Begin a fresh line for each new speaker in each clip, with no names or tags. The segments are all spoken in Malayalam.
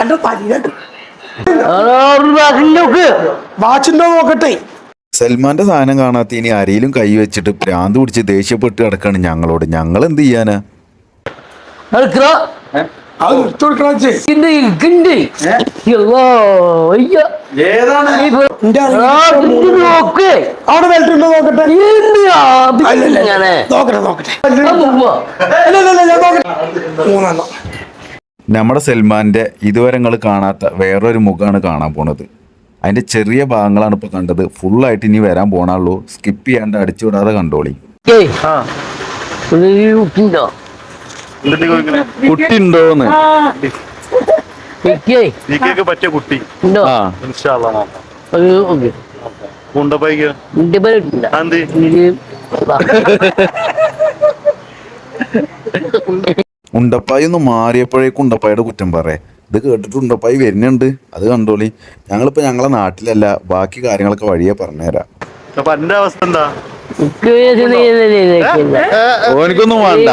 എന്റെ നോക്കട്ടെ.
സൽമാന്റെ സാധനം കാണാത്ത ഇനി ആരെയും കൈ വെച്ചിട്ട് ഭ്രാന്ത് പിടിച്ച് ദേഷ്യപ്പെട്ട് കിടക്കാണ് ഞങ്ങളോട്. ഞങ്ങൾ എന്ത് ചെയ്യാനാ
അത്
നമ്മുടെ സൽമാന്റെ ഇതുവരെ നിങ്ങൾ കാണാത്ത വേറൊരു മുഖമാണ് കാണാൻ പോണത്. അതിന്റെ ചെറിയ ഭാഗങ്ങളാണ് ഇപ്പൊ കണ്ടത്. ഫുള്ളായിട്ട് ഇനി വരാൻ പോണുള്ളൂ സ്കിപ്പ് ചെയ്യാണ്ട് അടിച്ചു വിടാതെ കണ്ടോളി.
ഏയ്.
ആ.
കുട്ടി ഉണ്ടോന്ന്
പറ്റിയ കുട്ടി?
ഉണ്ടോ?
ഇൻഷാല്ലാ നോക്കാം.
ഉണ്ടപ്പായി ഒന്ന് മാറിയപ്പോഴേക്കും ഉണ്ടപ്പായുടെ കുറ്റം പറയേ. ഇത് കേട്ടിട്ട് ഉണ്ടപ്പായി വരുന്നുണ്ട്. അത് കണ്ടോളി. ഞങ്ങളിപ്പോ ഞങ്ങളെ നാട്ടിലല്ല ബാക്കി കാര്യങ്ങളൊക്കെ വഴിയെ പറഞ്ഞുതരാം.
അപ്പൊ എന്റെ അവസ്ഥ എന്താ?
ഓനിക്കൊന്നും വേണ്ട?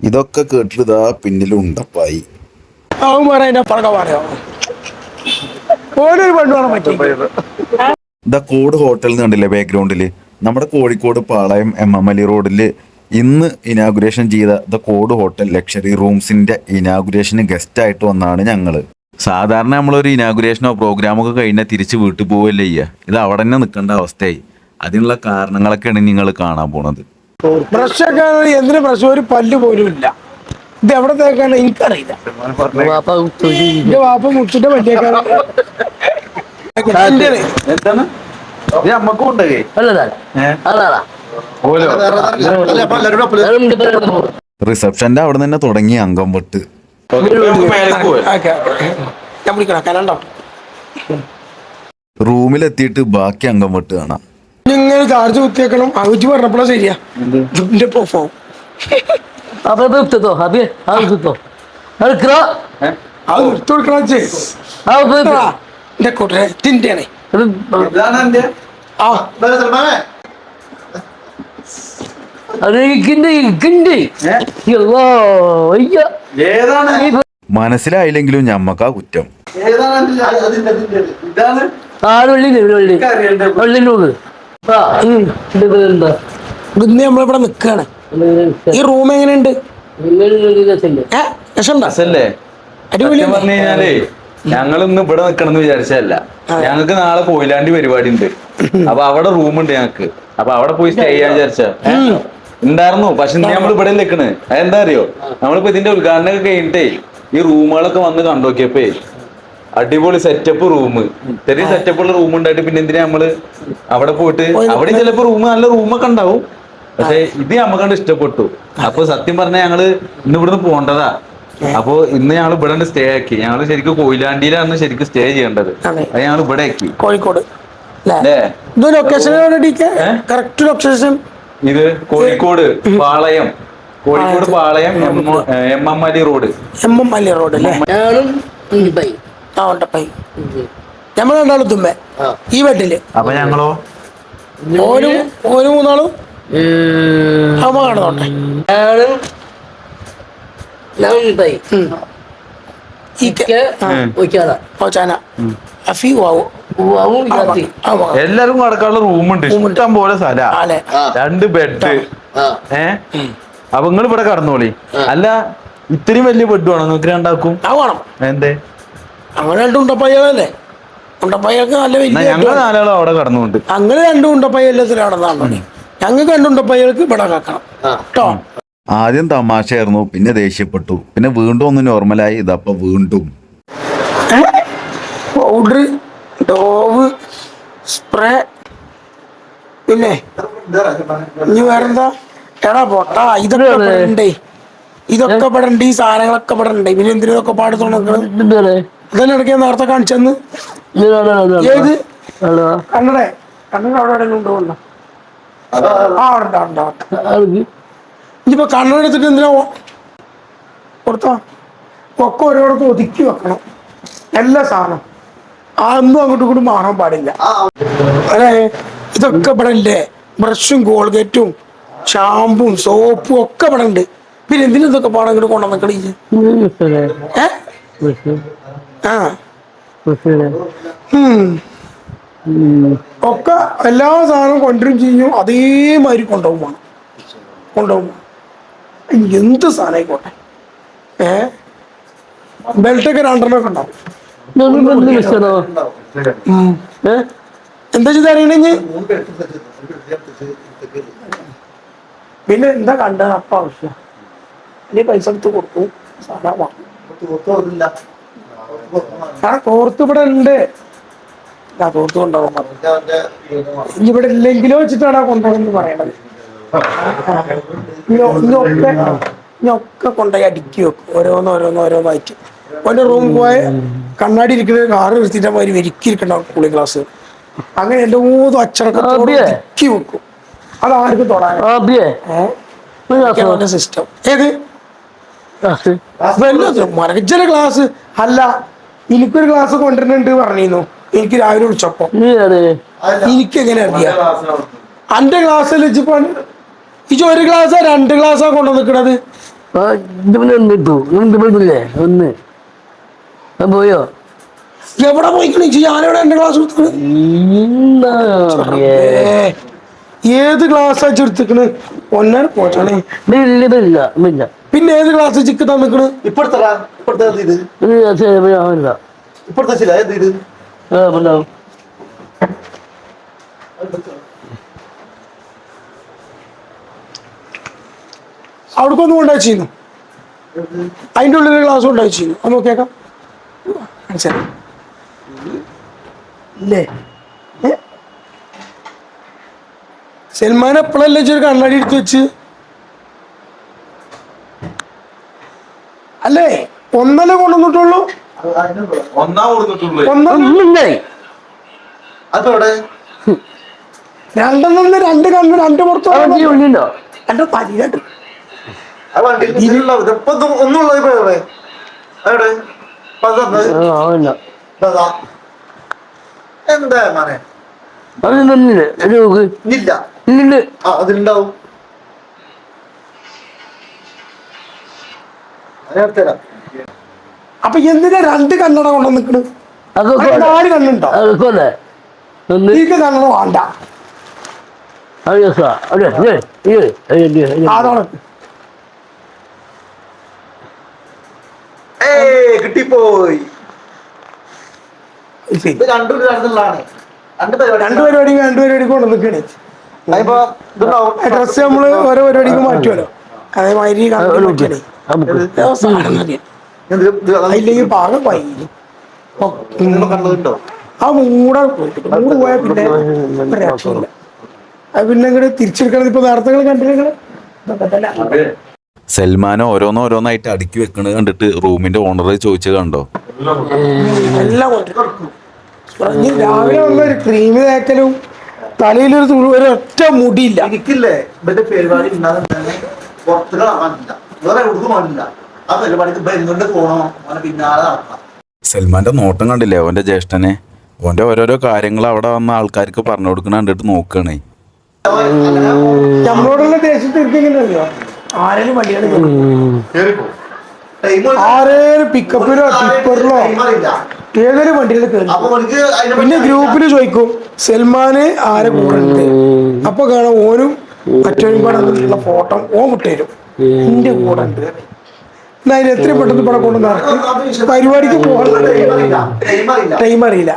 ഇതൊക്കെ കേട്ടിട്ട് പിന്നിലും പിന്നിൽ ഉണ്ടപ്പായി.
അവൻ പറയാ പറക പറയാം. ഓനൊരു പറ്റി
ദ കോഡ് ഹോട്ടലിൽ കണ്ടില്ലേ ബാക്ക്ഗ്രൗണ്ടിൽ നമ്മുടെ കോഴിക്കോട് പാളയം എം എം അലി റോഡിൽ ഇന്ന് ഇനാഗുറേഷൻ ചെയ്ത ദ കോഡ് ഹോട്ടൽ ലക്ഷറി റൂംസിന്റെ ഇനാഗുറേഷന് ഗസ്റ്റ് ആയിട്ട് വന്നാണ് ഞങ്ങൾ. സാധാരണ നമ്മളൊരു ഇനാഗുറേഷനോ പ്രോഗ്രാമോ ഒക്കെ കഴിഞ്ഞാൽ തിരിച്ച് വീട്ടിൽ പോവല്ലേ ചെയ്യുക ഇത് അവിടെ തന്നെ നിൽക്കേണ്ട അവസ്ഥയായി. അതിനുള്ള കാരണങ്ങളൊക്കെയാണ് നിങ്ങൾ കാണാൻ പോണത്.
എന്തിനു പ്രശ്നം ഒരു പല്ല് പോലും ഇല്ല. ഇത് എവിടെ തേക്കാണ് എനിക്കറിയില്ല.
വാപ്പ
എന്റെ പല്ലിയേക്കാണ്?
റിസപ്ഷന്റെ അവിടെ തന്നെ തുടങ്ങി അംഗം വെട്ട്.
ഞാൻ വിളിക്കണം? കലണ്ടോ
റൂമിലെത്തിയിട്ട് ബാക്കി അംഗം വെട്ട് കാണാം.
നിങ്ങൾ ചാർജ് കുത്തിയേക്കണം അവച്ച് പറഞ്ഞപ്പോഴാ ശരിയാ. ഇതിന്റെ പെർഫോം
അപ്പൊ എടുത്തോ? അബി ആ
അത് കൊടുക്കണം. എന്റെ കൂട്ടരെ തിന്റെയാണേ ആ.
അത് അയ്യോ അയ്യോ.
ഏതാണ്?
മനസ്സിലായില്ലെങ്കിലും ഞമ്മക്കാ കുറ്റം.
ഇന്ന് നമ്മളിവിടെ നിക്കാണ്. ഈ റൂം എങ്ങനെയുണ്ട്?
ഞങ്ങൾ ഇന്ന് ഇവിടെ നിക്കണം വിചാരിച്ചല്ല ഞങ്ങൾക്ക് നാളെ പോയില്ലാണ്ട് പരിപാടി ഉണ്ട് അപ്പൊ അവിടെ റൂമുണ്ട് ഞങ്ങക്ക് അപ്പൊ അവിടെ പോയി സ്റ്റേ ചെയ്യാൻ വിചാരിച്ച ഉണ്ടായിരുന്നു. പക്ഷെ നമ്മൾ ഇവിടെ നിൽക്കണ് അതെന്താ അറിയോ? നമ്മളിപ്പോ ഇതിന്റെ ഉദ്ഘാടനം ഒക്കെ കഴിഞ്ഞിട്ടേ ഈ റൂമുകളൊക്കെ വന്ന് കണ്ടോക്കിയപ്പേ അടിപൊളി സെറ്റപ്പ് റൂം ചെറിയ സെറ്റപ്പ് ഉള്ള റൂം ഉണ്ടായിട്ട് പിന്നെ എന്തിനാ നമ്മൾ അവിടെ പോയിട്ട് അവിടെ ചിലപ്പോ റൂം നല്ല റൂമൊക്കെ ഉണ്ടാവും. പക്ഷെ ഇത് നമ്മക്ക് ഇഷ്ടപ്പെട്ടു. അപ്പൊ സത്യം പറഞ്ഞ ഞങ്ങൾ ഇന്ന് ഇവിടുന്ന് പോണ്ടതാ അപ്പൊ ഇന്ന് ഞങ്ങൾ ഇവിടെ സ്റ്റേ ആക്കി. ഞങ്ങൾ ശരിക്കും കൊയിലാണ്ടിയിലാണ് ശരിക്കും സ്റ്റേ ചെയ്യേണ്ടത്.
അതെ.
ഞങ്ങൾ ഇവിടെ ആക്കി.
കോഴിക്കോട്. കറക്റ്റ് ലൊക്കേഷൻ
ഇത് Kozhikode Palayam. Kozhikode Palayam M M Ali road.
M M Ali road അല്ലേ? ആ ഉണ്ടപ്പൈ നമ്മൾ രണ്ടാളും തുമ്പ ഈ വെട്ടിൽ.
അപ്പൊ ഞങ്ങളോ?
ഓരോ ഓരോ മൂന്നാളും? അമ്മ ആ.
ഒയ്ക്കാതാ
ഓച്ചാന അഫി കടക്കാനുള്ള.
എല്ലാവർക്കും റൂമുണ്ട്. ഇഷ്ടം പോലെ സ്ഥല. രണ്ട് ബെഡ് ഏ? അപ്പൊ നിങ്ങൾ ഇവിടെ കടന്നോളി അല്ല ഇത്രയും വലിയ ബെഡ് വേണം? നിങ്ങൾക്ക് രണ്ടാക്കും
ആ വേണം.
എന്തേ?
അങ്ങനെ രണ്ട് ഉണ്ടപ്പയ്യല്ലേ ഉണ്ടപ്പയ്യൊക്കെ നല്ല
എന്നാ
വലിയ
ഞങ്ങൾ നാലാളും അവിടെ കടന്നുണ്ട്
അങ്ങനെ രണ്ട് ഉണ്ടപ്പയ്യ എല്ലാത്തിലും നടന്നാണ് ഞങ്ങൾക്ക് രണ്ട് ഉണ്ടപ്പയ്യൾക്ക് ഇവിടെ കാക്കണം കേട്ടോ
ആദ്യം തമാശയായിരുന്നു പിന്നെ ദേഷ്യപ്പെട്ടു. പിന്നെ വീണ്ടും ഒന്ന് നോർമലായി ഇതപ്പൊ വീണ്ടും.
പൗഡർ ഡോവ് സ്പ്രേ പിന്നെ ഇനി വേറെന്താ? എടാ പൊട്ട ഇതൊക്കെ ഉണ്ടേ ഇതൊക്കെ ഇവിടെ ഉണ്ട് ഈ സാധനങ്ങളൊക്കെ ഇവിടെ ഉണ്ട് പിന്നെ എന്തിനും ഇതൊക്കെ പാടി തുറന്നത്
എന്താണ്
ഇതന്നെ ഇടയ്ക്ക് നേരത്തെ കാണിച്ചെന്ന്. ഏത്? കണ്ണടേ കണ്ണട അവിടെ എവിടെയെങ്കിലും ഉണ്ടോ ആ അവിടെ ഉണ്ട്, അവിടെ ഉണ്ട്, ഇനിയിപ്പോ കണ്ണട എടുത്തിട്ട് എന്തിനാ കൊടുത്തോ? ഒക്കെ ഓരോടത്ത് ഒതുക്കി വെക്കണം. എല്ലാ സാധനം അതൊന്നും അങ്ങോട്ടും ഇങ്ങോട്ടും മാറാൻ പാടില്ല. അതെ ഇതൊക്കെ ഇവിടെ ഇല്ലേ ബ്രഷും കോൾഗേറ്റും ഷാമ്പും സോപ്പും ഒക്കെ ഇവിടെ ഉണ്ട് പിന്നെ എന്തിനും ഇതൊക്കെ പാടം ഇങ്ങോട്ട് കൊണ്ടുവന്നിക്കണേ ഏ? ആ. ഒക്കെ എല്ലാ സാധനവും കൊണ്ടുവരും ചെയ്യും. അതേമാതിരി കൊണ്ടുപോകും വേണം. കൊണ്ടുപോകും എന്ത് സാധനം ആയിക്കോട്ടെ? ഏ? ബെൽറ്റൊക്കെ രണ്ടെണ്ണമൊക്കെ ഉണ്ടാവും. എന്താ ചെയ്ത് അറിയണെങ്കി പിന്നെ എന്താ കണ്ട? അപ്പ ആവശ്യം. ഇനി പൈസ എടുത്ത് കൊടുത്തു. സാധനം ആ തോർത്ത് ഇവിടെ ഉണ്ട്. ആ തോർത്ത് ഇനി ഇവിടെ ഇല്ലെങ്കിലോ വെച്ചിട്ടാണ് ആ കൊണ്ടുപോകുന്നത് പറയണത്. ഇനി ഒ- ഇനി ഒക്കെ ഇനി ഒക്കെ കൊണ്ടുപോയി അടുക്കി വെക്കും. ഓരോന്ന് ഓരോന്ന് ഓരോന്നായിട്ട്. ഓന്റെ റൂം പോയ കണ്ണാടി ഇരിക്കുന്ന കാറ് നിർത്തിയിട്ട് അവർ വെരുക്കിയിരിക്കണ്ടാവും കൂളിംഗ് ഗ്ലാസ് അങ്ങനെ എന്റെ മൂന്നും അച്ചടക്കത്തോടെ വെക്കും. അത് ആർക്കും തൊടാൻ. സിസ്റ്റം ഏത്? മരജന ക്ലാസ് അല്ല എനിക്കൊരു ഗ്ലാസ് കൊണ്ടുവരുന്നുണ്ട് പറഞ്ഞിരുന്നു. എനിക്ക് രാവിലെ വിളിച്ചപ്പോ എനിക്ക് എങ്ങനെ അറിയാം? അന്റെ ഗ്ലാസ് വെച്ചിപ്പോ ഇജ് ഒരു ഗ്ലാസ്സാ രണ്ട് ക്ലാസ്സാ കൊണ്ടു
ഒന്ന്. പോയോ?
എവിടെ പോയിക്കണ ഞാനെവിടെ എന്റെ ക്ലാസ്. ഏത് ക്ലാസ്സാ ചെടുത്തിക്കണ് ഒന്നാണ് പോച്ചാണേ
ഇതില്ല
പിന്നെ ഏത് ക്ലാസ് ചിക്ക് തന്നിക്കണ്?
ഇപ്പഴത്തെ ഇപ്പോഴത്തെ ഇത്. ഇപ്പോഴത്തെ ശരി ഇത് ഇത്.
ആ, പിന്നെ
അവിടേക്ക് ഒന്ന് കൊണ്ടുവച്ചിരുന്നു അതിന്റെ ഉള്ളിൽ ക്ലാസ് കൊണ്ടുവച്ചിരുന്നു അത് നോക്കിയേക്കാം. മനസ്സിലായി? ഇല്ലേ? ഏ? സൽമാൻ എപ്പോഴല്ലേ ഒരു കണ്ണാടി എടുത്ത് വെച്ച്? അല്ലേ? ഒന്നല്ല കൊണ്ടുവന്നിട്ടുള്ളൂ? രണ്ടെണ്ണം രണ്ട് കണ്ണ് രണ്ട് പുറത്ത് എന്റെ
ഇപ്പൊ ഒന്നുള്ളത് എന്താ മാനെ? ഇല്ല അതിലുണ്ടാവും.
അപ്പൊ എന്തിനാ രണ്ട് കണ്ണട കൊണ്ട് നിക്കണ് നാല് കണ്ണുണ്ടോ കണ്ണട വേണ്ട.
അത് രസാ അതെ ഇത് ഇത് ഇത് ഇത്
അതാണ്
ഏയ് കിട്ടിപ്പോയി ഇത് രണ്ടും രണ്ട് പരിപാടി
രണ്ട് പരിപാടിക്ക് രണ്ട് പരിപാടിക്ക് കൊണ്ടു നിൽക്കണേ
അതിപ്പോ ഇതുണ്ടാവും
ഡ്രസ് നമ്മൾ ഓരോ പരിപാടിക്ക് മാറ്റുമല്ലോ അതേമാതിരി പാകം വൈകി ആ മൂട മൂട് പോയാൽ പിന്നെ ഒരു രക്ഷയില്ല അത് പിന്നെ ഇങ്ങോട്ട് തിരിച്ചെടുക്കണത് ഇപ്പൊ നേരത്തെ കണ്ടില്ല
സൽമാൻ ഓരോന്ന് ഓരോന്നായിട്ട് അടുക്കി വെക്കണത് കണ്ടിട്ട് റൂമിന്റെ ഓണർ ചോദിച്ചത് കണ്ടോ?
എല്ലാം രാവിലെ വന്ന ഒരു ക്രീം തേക്കലും തലയിലൊരു ഒരു ഒറ്റ മുടിയില്ല.
എനിക്കില്ലേ ഇവന്റെ പരിപാടി ഉണ്ടാകുന്ന പുറത്ത് കാണാനില്ല. വേറെ എവിടുക്കും കാണില്ല ആ പരിപാടിക്ക് ബന്ധുണ്ട് പോണോ അവനെ പിന്നാലെ
സൽമാന്റെ നോട്ടം കണ്ടില്ലേ അവന്റെ ജ്യേഷ്ഠനെ? ഓന്റെ ഓരോരോ കാര്യങ്ങൾ അവിടെ വന്ന ആൾക്കാർക്ക് പറഞ്ഞു കൊടുക്കണ കണ്ടിട്ട് നോക്കണേ.
നമ്മളോടുള്ള അറിയോ ആരേലും
ടൈം
ആരേലും പിക്കപ്പിലോ ടിപ്പറിലോ ഏതൊരു വണ്ടിയിൽ കയറി പിന്നെ ഗ്രൂപ്പിൽ ചോദിക്കും സൽമാന് ആരെ കൂടെ അപ്പൊ കാണാം ഓനും മറ്റൊരു കൂടെ ഫോട്ടോ ഓൻ വിട്ടുതരും. എന്റെ കൂടെ ഉണ്ട് എന്നാ. അതിന് എത്ര പെട്ടെന്ന് ഇവിടെ കൊണ്ട് നടക്കും. പരിപാടിക്ക് പോകാനുള്ള
ടൈം അറിയില്ല.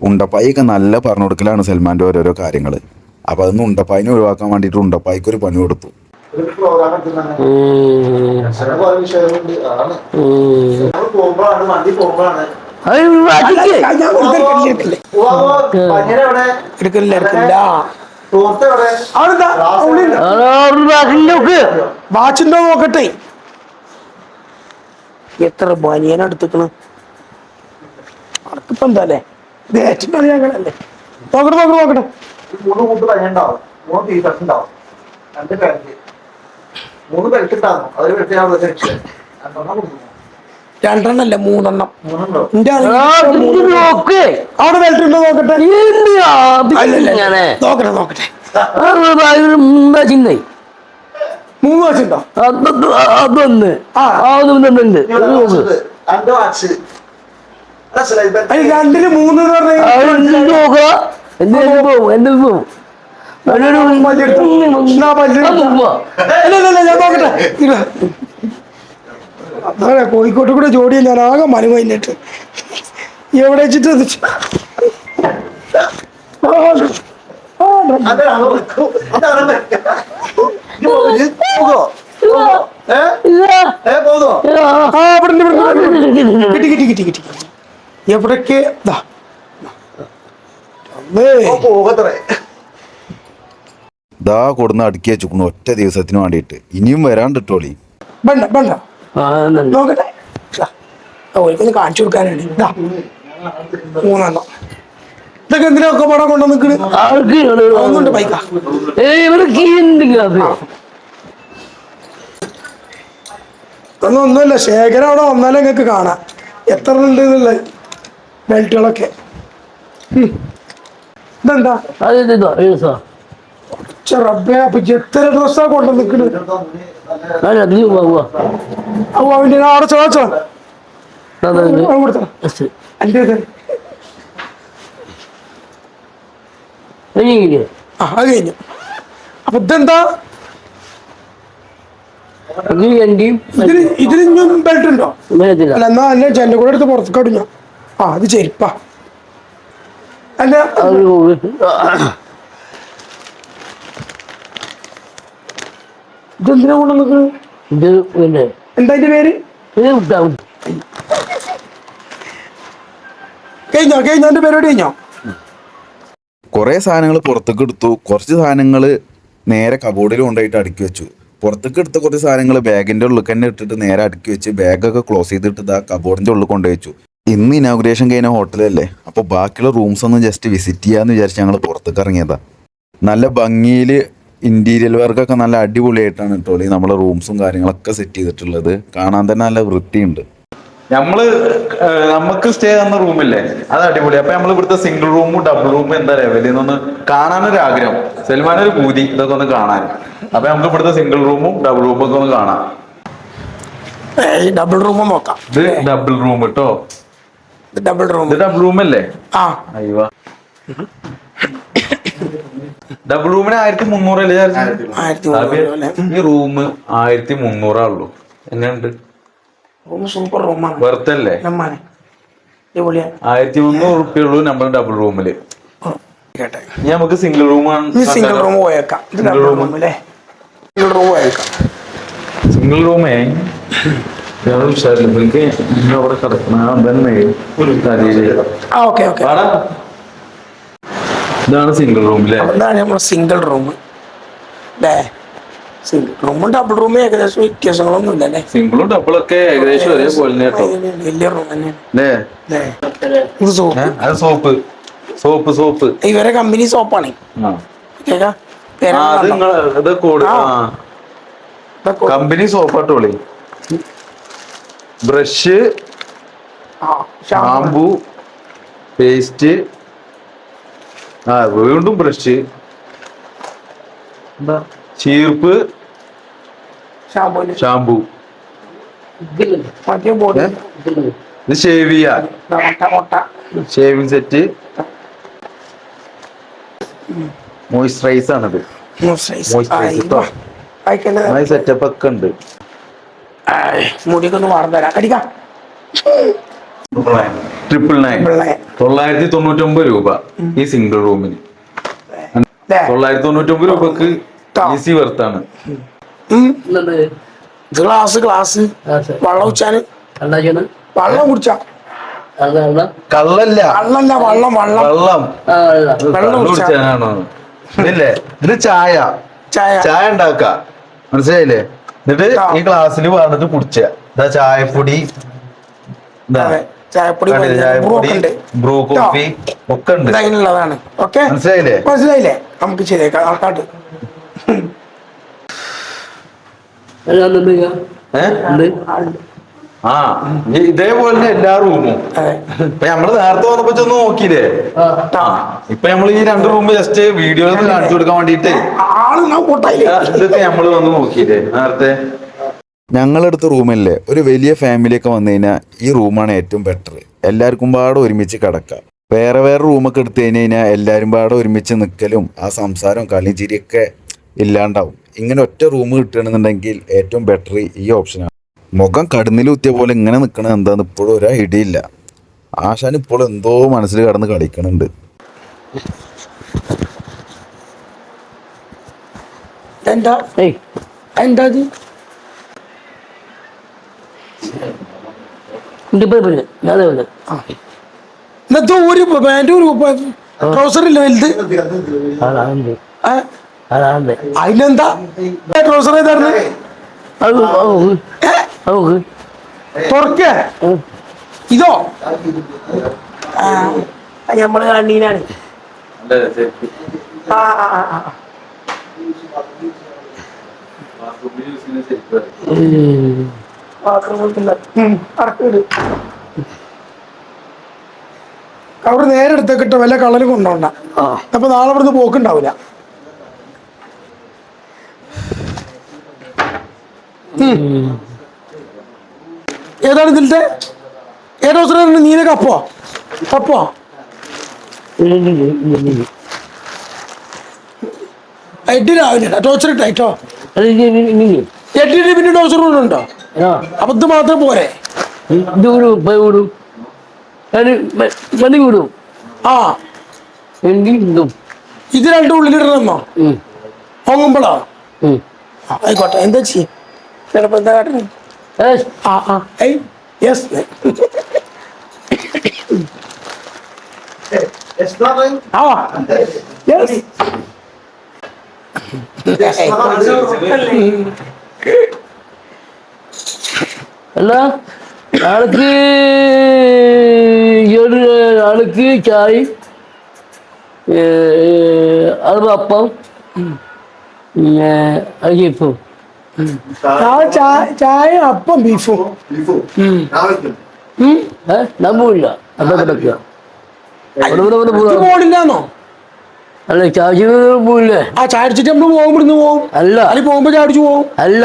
ഉണ്ടപ്പായിയൊക്കെ നല്ല പറഞ്ഞു കൊടുക്കലാണ് സൽമാന്റെ ഓരോരോ കാര്യങ്ങൾ അപ്പൊ അതൊന്ന് ഉണ്ടപ്പായിനെ ഒഴിവാക്കാൻ വേണ്ടിട്ട് ഉണ്ടപ്പായിക്ക് ഒരു പണി കൊടുത്തു.
പോകുമ്പോഴാണ് വണ്ടി പോകുമ്പോഴാണ്
വാച്ചിന്റെ
നോക്കട്ടെ. എത്ര ബനിയൻ എടുത്തിക്കണ്. അനക്കിപ്പോ എന്താ അല്ലേ ദേശം നോക്കട്ടെ നോക്കട്ടെ നോക്കട്ടെ.
മൂന്ന് കൂട്ട് പഞ്ഞ ഉണ്ടാവും മൂന്ന് ടീഷർട്ട് ഉണ്ടാവും. രണ്ട് ബെൽറ്റ് മൂന്ന് ബെൽറ്റ് അതൊരു ബെൽറ്റ് ഞാൻ വെറുതെ വെച്ചു രണ്ടെണ്ണം കൊടുക്കുന്നു
രണ്ടെണ്ണല്ല മൂന്നെണ്ണം അവിടെ വെൽറ്റുണ്ടോ ഉണ്ടോ നോക്കട്ടെ നോക്കട്ടെ നോക്കട്ടെ
ചിന്ത
മൂന്ന് വെച്ചുണ്ടോ
അതൊന്ന്. അതൊന്നുണ്ട്
രണ്ടിന് നോക്കട്ടെ. അതാണ് കോഴിക്കോട്ട് കൂടെ ജോഡിയെ ഞാൻ ആകെ മനു കഴിഞ്ഞിട്ട് എവിടെ വെച്ചിട്ട്. കിട്ടി കിട്ടി കിട്ടി കിട്ടി. എവിടൊക്കെ? ദാ.
കൊടുന്ന് അടുക്കി വെച്ചുക്കണു ഒറ്റ ദിവസത്തിന് വേണ്ടിയിട്ട്. ഇനിയും വരാണ്ട് ഇട്ടോളി.
വേണ്ട വേണ്ട.
ആ, അതുണ്ട്.
നോക്കട്ടെ. കാണിച്ചു കൊടുക്കാനാണ്. ഇതാ മൂന്നെണ്ണം. ഇതൊക്കെ എന്തിനൊക്കെ പടം കൊണ്ടു നിൽക്കണ്?
ഇങ്ങോട്ട്
ഒന്നുണ്ട് ബൈക്ക ഒന്നുമില്ല. ശേഖരം അവിടെ വന്നാലേ നിങ്ങൾക്ക് കാണാം. എത്ര ഉണ്ട് എന്നുള്ള ബെൽറ്റുകളൊക്കെ. ഇതെന്താ? റബ്ബേ അപ്പൊ എത്ര ഡ്രസ്സാ കൊണ്ടു അവന്റെ ചോദിച്ചോ അത് കഴിഞ്ഞു അപ്പൊ ഇതെന്താ? ഇതിന് ബെൽറ്റ് ഉണ്ടോ? അല്ല എന്നാ അല്ല എന്റെ കൂടെ എടുത്ത് പുറത്ത് ഞാൻ. ആ അത് ചെരുപ്പാ അല്ല
അത് പോയി.
ഇതെന്തിനാ കൊണ്ടു നിൽക്കണ്
ഇത് പിന്നെ
എന്താ അതിന്റെ പേര്?
ഇത് വിട്ടാ
കഴിഞ്ഞോ കഴിഞ്ഞോ? എന്റെ പരിപാടി കഴിഞ്ഞോ?
കുറേ സാധനങ്ങൾ പുറത്തേക്ക് എടുത്തു. കുറച്ച് സാധനങ്ങൾ നേരെ കബോർഡിൽ കൊണ്ടുപോയിട്ട് അടുക്കി വെച്ചു. പുറത്തേക്ക് എടുത്ത കുറച്ച് സാധനങ്ങൾ ബാഗിന്റെ ഉള്ളിൽ തന്നെ ഇട്ടിട്ട് നേരെ അടുക്കി വെച്ച് ബാഗൊക്കെ ക്ലോസ് ചെയ്തിട്ട് ഇതാ കബോർഡിന്റെ ഉള്ളിൽ കൊണ്ടു വെച്ചു. ഇന്ന് ഇനാഗുറേഷൻ കഴിഞ്ഞ ഹോട്ടലല്ലേ അപ്പോൾ ബാക്കിയുള്ള റൂംസ് ഒന്ന് ജസ്റ്റ് വിസിറ്റ് ചെയ്യാന്ന് വിചാരിച്ച് ഞങ്ങൾ പുറത്തേക്ക് ഇറങ്ങിയതാ. നല്ല ഭംഗിയിൽ ഇന്റീരിയൽ വർക്കൊക്കെ നല്ല അടിപൊളിയായിട്ടാണ് കേട്ടോ ഈ നമ്മളെ റൂംസും കാര്യങ്ങളൊക്കെ സെറ്റ് ചെയ്തിട്ടുള്ളത്. കാണാൻ തന്നെ നല്ല വൃത്തിയുണ്ട്.
നമ്മൾ നമുക്ക് സ്റ്റേ തന്ന റൂമില്ലേ? അത് അടിപൊളി. അപ്പൊ നമ്മൾ ഇവിടുത്തെ സിംഗിൾ റൂമും ഡബിൾ റൂമും എന്താ ലെവലിൽ നിന്നൊന്ന് കാണാനൊരു ആഗ്രഹം സൽമാനൊരു പൂതി. ഇതൊക്കെ ഒന്ന് കാണാൻ. അപ്പൊ നമുക്ക് ഇവിടുത്തെ സിംഗിൾ റൂമും ഡബിൾ റൂമും ഒക്കെ ഒന്ന് കാണാം.
ഡബിൾ റൂം നോക്കാം.
ഇത് ഡബിൾ റൂം കേട്ടോ
ഇത് ഡബിൾ റൂം
ഇത് ഡബിൾ റൂം അല്ലേ?
ആ.
അയ്യോ. ഡബിൾ റൂമിന് ആയിരത്തി
മുന്നൂറ് അല്ലേ
ഈ റൂം ആയിരത്തി മുന്നൂറേ ഉള്ളൂ. എങ്ങനെയുണ്ട്?
റൂം സൂപ്പർ റൂമാണ് അടിപൊളിയാണ്
ആയിരത്തി മുന്നൂറ് റുപ്യ ഉള്ളൂ നമ്മൾ ഡബിൾ
റൂമിൽ കേട്ടെ.
ഇനി നമുക്ക് സിംഗിൾ
റൂമാണ് സിംഗിൾ റൂം പോയേക്കാം. ഡബിൾ റൂം അല്ലേ സിംഗിൾ റൂം പോയേക്കാം.
സിംഗിൾ റൂമേ അവിടെ കിടക്കണം തന്നെ ഒരു കാര്യമില്ല
ആ ഓക്കെ ഓക്കെ.
ഇതാണ് സിംഗിൾ റൂമിലെ
അതാണ് നമ്മുടെ സിംഗിൾ റൂം അല്ലേ സിംഗിൾ റൂമും ഡബിൾ റൂമും ഏകദേശം വ്യത്യാസങ്ങളൊന്നും ഇല്ല അല്ലേ
സിംഗിളും ഡബിളും ഒക്കെ ഏകദേശം ഒരേപോലെ
വലിയ റൂം തന്നെയാണ്.
അല്ലേ
അല്ലേ ഇത് സോപ്പ്
സോപ്പ് സോപ്പ് സോപ്പ്
ഇവരെ കമ്പനി സോപ്പാണ്
കമ്പനി സോപ്പാട്ടോളി ബ്രഷ് ഷാമ്പൂ പേസ്റ്റ് ആ വീണ്ടും ബ്രഷ് എന്താ? ചീർപ്പ്.
ഷാംപൂ
ഇത് ഷേവ് ഷേവിംഗ് സെറ്റ് മോയിസ്ചറൈസ് ആണ്
Moisturize.
Moisturize.
ആയി,
ട്ടോ.
അയക്കണ്ടത്.
സെറ്റപ്പ് ഒക്കെ ഉണ്ട്.
ആയ്, മുടിയൊക്കെ ഒന്ന് വാർന്നു തരാം. കടിക്കാം
ട്രിപ്പിൾ നയൻ
പിള്ളേ
തൊള്ളായിരത്തി തൊണ്ണൂറ്റി ഒമ്പത് രൂപ ഈ സിംഗിൾ റൂമിന് തൊള്ളായിരത്തി തൊണ്ണൂറ്റി ഒമ്പത് രൂപക്ക് ഈസി വെർത്ത്
ആണ്.
എന്തുണ്ട്
ഗ്ലാസ് ഗ്ലാസ്. വെള്ളം
കുടിച്ചാൽ
വെള്ളം കുടിച്ചാ.
കള്ളല്ല.
കള്ളല്ല വെള്ളം വെള്ളം.
വെള്ളം.
വെള്ളം
കുടിച്ചാണോ ഇതില്ലേ? ഇത് ചായ.
ചായ.
ചായ ഉണ്ടാക്ക. മനസ്സിലായില്ലേ? എന്നിട്ട് ഈ ഗ്ലാസ്സിൽ പറഞ്ഞിട്ട് കുടിച്ച. ചായപ്പൊടി. ഇതാ.
ചായപ്പൊടി? ബ്രൂ
കോഫി ഒക്കെ ഉണ്ട്.
അതിനുള്ളതാണ് ഓക്കെ?
മനസ്സിലായില്ലേ?
മനസ്സിലായില്ലേ? നമുക്ക് ശരിയാക്കാം. ആൾക്കാട്ട്
ആ ഇതേപോലെ തന്നെ എല്ലാ റൂമും. ഇപ്പൊ നമ്മൾ നേരത്തെ വന്നപ്പോ ചെന്ന് നോക്കിയില്ലേ? ഇപ്പൊ നമ്മൾ ഈ രണ്ട് റൂം ജസ്റ്റ് വീഡിയോയിൽ കാണിച്ചു കൊടുക്കാൻ വേണ്ടിട്ടേ നമ്മൾ വന്ന് നോക്കിയില്ലേ? നേരത്തെ.
ഞങ്ങളെടുത്ത റൂമല്ലേ? ഒരു വലിയ ഫാമിലിയൊക്കെ വന്നു കഴിഞ്ഞാൽ ഈ റൂമാണ് ഏറ്റവും ബെറ്റർ എല്ലാവർക്കും പാടെ ഒരുമിച്ച് കിടക്കാം. വേറെ വേറെ റൂമൊക്കെ എടുത്തു കഴിഞ്ഞ് കഴിഞ്ഞാൽ എല്ലാവരും പാടെ ഒരുമിച്ച് നിൽക്കലും ആ സംസാരവും കളിയും ചിരിയൊക്കെ ഇല്ലാണ്ടാവും. ഇങ്ങനെ ഒറ്റ റൂം കിട്ടുകയാണെന്നുണ്ടെങ്കിൽ ഏറ്റവും ബെറ്റർ ഈ ഓപ്ഷനാണ് മുഖം കടന്നിലുത്തിയ പോലെ ഇങ്ങനെ നിൽക്കണത് എന്താന്ന് ഇപ്പോഴും ഒരു ഐഡിയ ഇല്ല. ആശാൻ ഇപ്പോൾ എന്തോ മനസ്സിൽ കടന്ന് കളിക്കണുണ്ട്.
എന്താ?
ഏയ്.
എന്താ ഇത്
ഉണ്ട് ഇപ്പൊ പിന്നെ ഞാൻ ഉണ്ട്
ഇന്നത്തെ ഒരു പാന്റ് ഒരു ട്രൗസർ ഇല്ല വലുത്. അതിലെന്താ? ട്രൗസർ ഏതായിരുന്നു തുറക്ക. ഇതോ? നമ്മൾ കണ്ണീനാണ് ആ ആ.
ഉം.
അടക്കിട് അവിടെ നേരെ എടുത്തേക്കിട്ട് വല്ല കളലും കൊണ്ടോണ്ട. അപ്പൊ നാളെ ഇവിടുന്ന് പോക്കുണ്ടാവില്ല. ഏതാണ് ഇതിലത്തെ? ഏതോ നീല കപ്പോ കപ്പോ
ഇല്ല, ഇല്ല, ഇല്ല, ഇല്ല.
എട്ട് രാവിലെ ടോച്ചർ ഇട്ടോ എട്ടിന് പിന്നെ ടോച്ചർ ഉണ്ടോ
ആ
അപ്പൊ ഇത് മാത്രം പോരെ.
ഇത് അത് മതി വിടും.
ആ.
എങ്കിൽ ഇതും.
ഇത് രണ്ടും ഉള്ളിലിടണമെന്നോ. പൊങ്ങുമ്പോഴോ ആയിക്കോട്ടെ. എന്താ ചെയ്യും? ചിലപ്പോ എന്താ ആ ആ. ഏയ്. യെസ്
എക്സ്ട്രാ
ആ യെസ്
അല്ല ആൾക്ക് ഒരു ആൾക്ക് ചായ അത് അപ്പം പിന്നെ അരിയപ്പം
ചായ ചായ ചായ അപ്പം ബീഫും.
നമ്മില്ല കിടക്കുക.
പോണില്ലാന്നോ?
അല്ല ചാച്ചി പോയില്ലേ
ആ ചായ നമ്മൾ നമ്മൾ പോകും ഇവിടുന്ന് പോകും
അല്ല.
അതിൽ പോകുമ്പോ ചാടിച്ചു പോകും
അല്ല.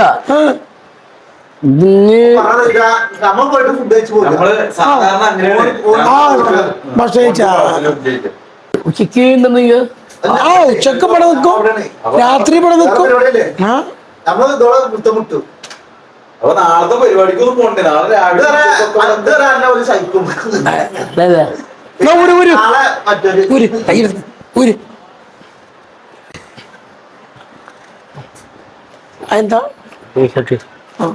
അങ്ങനെയാണ്
ആ
എന്തെന്നെങ്കിൽ
ഉച്ചയ്ക്ക് ഇവിടെ നിൽക്കും. രാത്രി ഇവിടെ നിൽക്കും. ആ?
നാളത്തെ പരിപാടിക്കൊന്നും പോണ്ടേ? നാളെ രാവിലെ
ഒരു
എന്താ? ആ.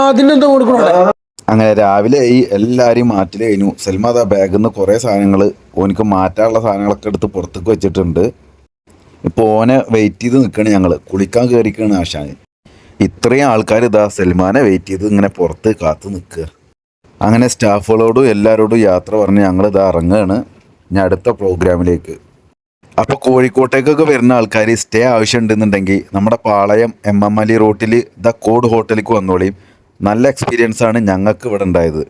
അതിനെന്താ കൊടുക്കണോ
അങ്ങനെ രാവിലെ ഈ എല്ലാവരെയും മാറ്റൽ കഴിഞ്ഞു സൽമാ ആ ബാഗിൽ നിന്ന് കുറേ സാധനങ്ങൾ ഓനിക്ക് മാറ്റാനുള്ള സാധനങ്ങളൊക്കെ എടുത്ത് പുറത്തേക്ക് വെച്ചിട്ടുണ്ട്. ഇപ്പോൾ ഓനെ വെയിറ്റ് ചെയ്ത് നിൽക്കുകയാണ് ഞങ്ങൾ കുളിക്കാൻ കയറിക്കാണ് ആശാൻ. ഇത്രയും ആൾക്കാർ ഇതാ സൽമാനെ വെയിറ്റ് ചെയ്ത് ഇങ്ങനെ പുറത്ത് കാത്തു നിൽക്കുക അങ്ങനെ സ്റ്റാഫുകളോടും എല്ലാവരോടും യാത്ര പറഞ്ഞ് ഞങ്ങൾ ഇതാ ഇറങ്ങുകയാണ് ഞാൻ അടുത്ത പ്രോഗ്രാമിലേക്ക് അപ്പോൾ കോഴിക്കോട്ടേക്കൊക്കെ വരുന്ന ആൾക്കാർ സ്റ്റേ ആവശ്യമുണ്ടെന്നുണ്ടെങ്കിൽ നമ്മുടെ പാളയം എം എം അലി റോട്ടിൽ ദ കോഡ് ഹോട്ടലിലേക്ക് വന്നോളിയും നല്ല എക്സ്പീരിയൻസ് ആണ് ഞങ്ങൾക്ക് ഇവിടെ ഉണ്ടായത്.